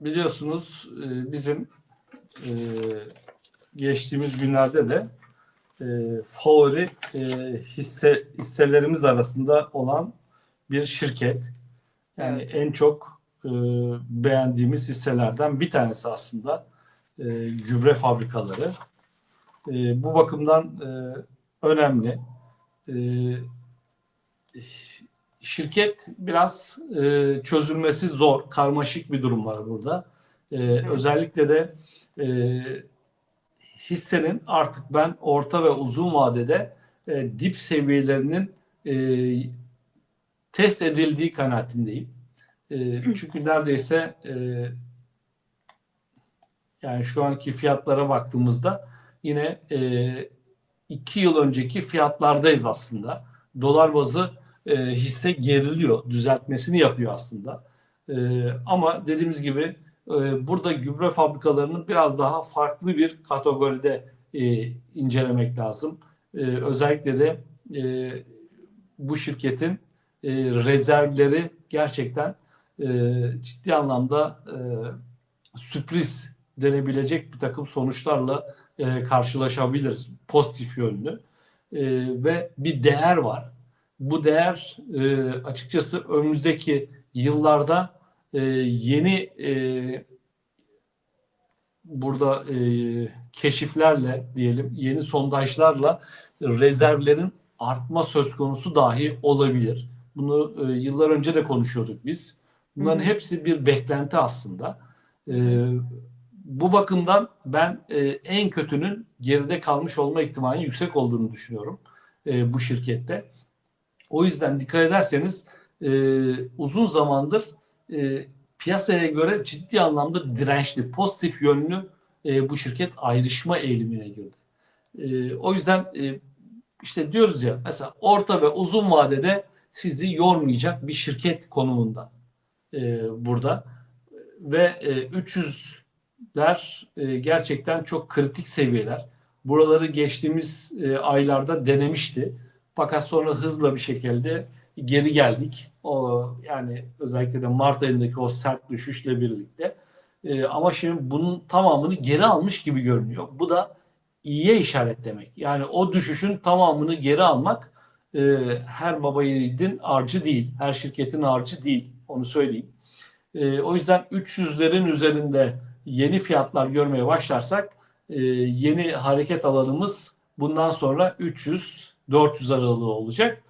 biliyorsunuz e, bizim e, geçtiğimiz günlerde de e, favori e, hisse hisselerimiz arasında olan bir şirket. Yani Evet. en çok e, beğendiğimiz hisselerden bir tanesi aslında e, gübre fabrikaları. E, bu bakımdan e, önemli. E, şirket biraz e, çözülmesi zor, karmaşık bir durum var burada. E, Özellikle de e, hissenin artık ben orta ve uzun vadede e, dip seviyelerinin e, test edildiği kanaatindeyim. E, çünkü neredeyse e, yani şu anki fiyatlara baktığımızda yine e, iki yıl önceki fiyatlardayız aslında. Dolar bazı e, hisse geriliyor, düzeltmesini yapıyor aslında. E, ama dediğimiz gibi e, burada gübre fabrikalarının biraz daha farklı bir kategoride e, incelemek lazım. E, özellikle de e, bu şirketin e, rezervleri gerçekten e, ciddi anlamda e, sürpriz denebilecek bir takım sonuçlarla e, karşılaşabiliriz pozitif yönlü E, ve bir değer var. Bu değer e, açıkçası önümüzdeki yıllarda e, yeni e, burada e, keşiflerle diyelim yeni sondajlarla rezervlerin artma söz konusu dahi olabilir. Bunu e, yıllar önce de konuşuyorduk biz. Bunların Hı hepsi bir beklenti aslında. E, bu bakımdan ben e, en kötünün geride kalmış olma ihtimalinin yüksek olduğunu düşünüyorum e, bu şirkette. O yüzden dikkat ederseniz e, uzun zamandır e, piyasaya göre ciddi anlamda dirençli, pozitif yönlü e, bu şirket ayrışma eğilimine girdi. E, o yüzden e, işte diyoruz ya mesela orta ve uzun vadede sizi yormayacak bir şirket konumunda e, burada ve e, 300'ler e, gerçekten çok kritik seviyeler. Buraları geçtiğimiz e, aylarda denemişti. Fakat sonra hızla bir şekilde geri geldik. O yani özellikle de Mart ayındaki o sert düşüşle birlikte. E, ama şimdi bunun tamamını geri almış gibi görünüyor. Bu da iyiye işaret demek. Yani o düşüşün tamamını geri almak e, her baba yiğidin harcı değil. Her şirketin harcı değil. Onu söyleyeyim. E, o yüzden 300'lerin üzerinde yeni fiyatlar görmeye başlarsak e, yeni hareket alanımız bundan sonra 300 400 aralığı olacak.